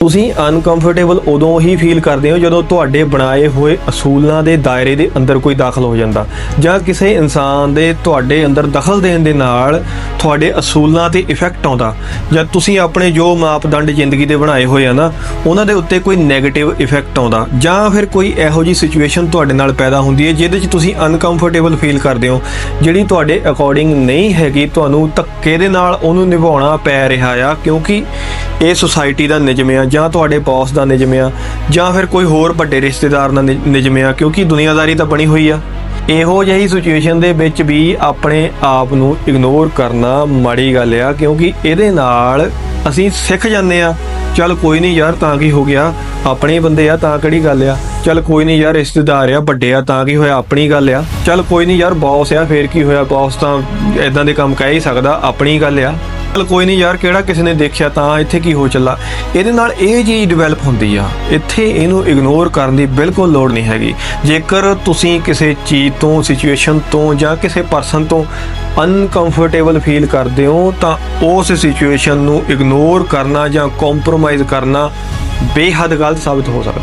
ਤੁਸੀਂ ਅਨਕੰਫਰਟੇਬਲ ਉਦੋਂ ਹੀ ਫੀਲ ਕਰਦੇ ਹੋ ਜਦੋਂ ਤੁਹਾਡੇ ਬਣਾਏ ਹੋਏ ਅਸੂਲਾਂ ਦੇ ਦਾਇਰੇ ਦੇ ਅੰਦਰ ਕੋਈ ਦਾਖਲ ਹੋ ਜਾਂਦਾ। ਜਾਂ ਕਿਸੇ ਇਨਸਾਨ ਦੇ ਤੁਹਾਡੇ ਅੰਦਰ ਦਖਲ ਦੇਣ ਦੇ ਨਾਲ ਤੁਹਾਡੇ ਅਸੂਲਾਂ ਤੇ ਇਫੈਕਟ ਆਉਂਦਾ। ਜਾਂ ਤੁਸੀਂ ਆਪਣੇ ਜੋ ਮਾਪਦੰਡ ਜ਼ਿੰਦਗੀ ਦੇ ਬਣਾਏ ਹੋਏ ਆ ਨਾ, ਉਹਨਾਂ ਦੇ ਉੱਤੇ ਕੋਈ 네ਗੇਟਿਵ ਇਫੈਕਟ ਆਉਂਦਾ। ਜਾਂ ਫਿਰ ਕੋਈ ਇਹੋ ਜੀ ਸਿਚੁਏਸ਼ਨ ਤੁਹਾਡੇ ਨਾਲ ਪੈਦਾ ਹੁੰਦੀ ਹੈ, ਜਿਹਦੇ 'ਚ ਤੁਸੀਂ ਅਨਕੰਫਰਟੇਬਲ ਫੀਲ ਕਰਦੇ ਹੋ। ਜਿਹੜੀ ਤੁਹਾਡੇ ਅਕੋਰਡਿੰਗ ਨਹੀਂ ਹੈਗੀ, ਤੁਹਾਨੂੰ ਧੱਕੇ ਦੇ ਨਾਲ ਉਹਨੂੰ ਨਿਭਾਉਣਾ ਪੈ ਰਿਹਾ ਆ, ਕਿਉਂਕਿ ਇਹ ਸੁਸਾਇਟੀ ਦਾ ਨਿਯਮ ਆ, ਜਾਂ ਤੁਹਾਡੇ ਬੌਸ ਦਾ ਨਿਯਮ ਆ, ਜਾਂ ਫਿਰ ਕੋਈ ਹੋਰ ਵੱਡੇ ਰਿਸ਼ਤੇਦਾਰ ਦਾ ਨਿ- ਨਿਯਮ ਆ, ਕਿਉਂਕਿ ਦੁਨੀਆਦਾਰੀ ਤਾਂ ਬਣੀ ਹੋਈ ਆ। ਇਹੋ ਜਿਹੀ ਸਿਚੁਏਸ਼ਨ ਦੇ ਵਿੱਚ ਵੀ ਆਪਣੇ ਆਪ ਨੂੰ ਇਗਨੋਰ ਕਰਨਾ ਮਾੜੀ ਗੱਲ ਆ, ਕਿਉਂਕਿ ਇਹਦੇ ਨਾਲ ਅਸੀਂ ਸਿੱਖ ਜਾਂਦੇ ਆ। ਚੱਲ ਕੋਈ ਨਹੀਂ ਯਾਰ, ਤਾਂ ਕੀ ਹੋ ਗਿਆ? ਆਪਣੇ ਬੰਦੇ ਆ, ਤਾਂ ਕਿਹੜੀ ਗੱਲ ਆ? ਚੱਲ ਕੋਈ ਨਹੀਂ ਯਾਰ, ਰਿਸ਼ਤੇਦਾਰ ਆ, ਵੱਡੇ ਆ, ਤਾਂ ਕੀ ਹੋਇਆ? ਆਪਣੀ ਗੱਲ ਆ। ਚੱਲ ਕੋਈ ਨਹੀਂ ਯਾਰ ਬੌਸ ਆ, ਫੇਰ ਕੀ ਹੋਇਆ? ਬੌਸ ਤਾਂ ਇਦਾਂ ਦੇ ਕੰਮ ਕਹਿ ਹੀ ਸਕਦਾ, ਆਪਣੀ ਗੱਲ ਆ। ਚੱਲ ਕੋਈ ਨਹੀਂ ਯਾਰ, ਕਿਹੜਾ ਕਿਸੇ ਨੇ ਦੇਖਿਆ ਤਾਂ ਇੱਥੇ ਕੀ ਹੋ ਚੱਲਾ? ਇਹਦੇ ਨਾਲ ਇਹ ਚੀਜ਼ ਡਿਵੈਲਪ ਹੁੰਦੀ ਆ। ਇੱਥੇ ਇਹਨੂੰ ਇਗਨੋਰ ਕਰਨ ਦੀ ਬਿਲਕੁਲ ਲੋੜ ਨਹੀਂ ਹੈਗੀ। ਜੇਕਰ ਤੁਸੀਂ ਕਿਸੇ ਚੀਜ਼ ਤੋਂ ਸਿਚੁਏਸ਼ਨ ਤੋਂ ਜਾਂ ਕਿਸੇ ਪਰਸਨ ਤੋਂ ਅਨਕੰਫਰਟੇਬਲ ਫੀਲ ਕਰਦੇ ਹੋ, ਤਾਂ ਉਸ ਸਿਚੁਏਸ਼ਨ ਨੂੰ ਇਗਨੋਰ ਕਰਨਾ ਜਾਂ ਕੰਪਰੋਮਾਈਜ਼ ਕਰਨਾ ਬੇਹੱਦ ਗਲਤ ਸਾਬਿਤ ਹੋ ਸਕਦਾ।